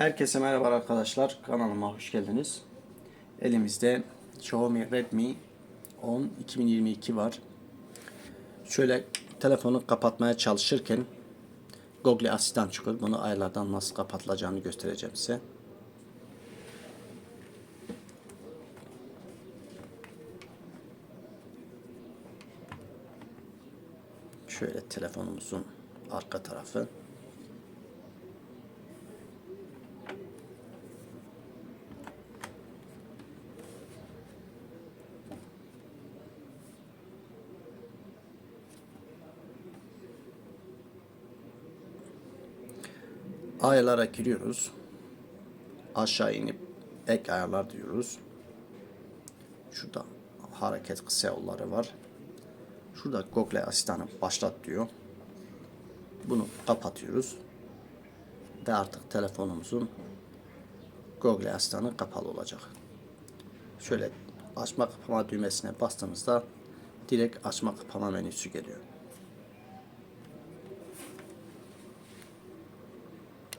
Herkese merhaba arkadaşlar. Kanalıma hoş geldiniz. Elimizde Xiaomi Redmi 10 2022 var. Şöyle telefonu kapatmaya çalışırken Google Asistan çıkıyor. Bunu ayarlardan nasıl kapatılacağını göstereceğim size. Şöyle telefonumuzun arka tarafı. Ayarlara giriyoruz. Aşağı inip ek ayarlar diyoruz. Şurada hareket kısa yolları var. Şurada Google asistanı başlat diyor. Bunu kapatıyoruz. Ve artık telefonumuzun Google asistanı kapalı olacak. Şöyle açma kapama düğmesine bastığımızda direkt açma kapama menüsü geliyor.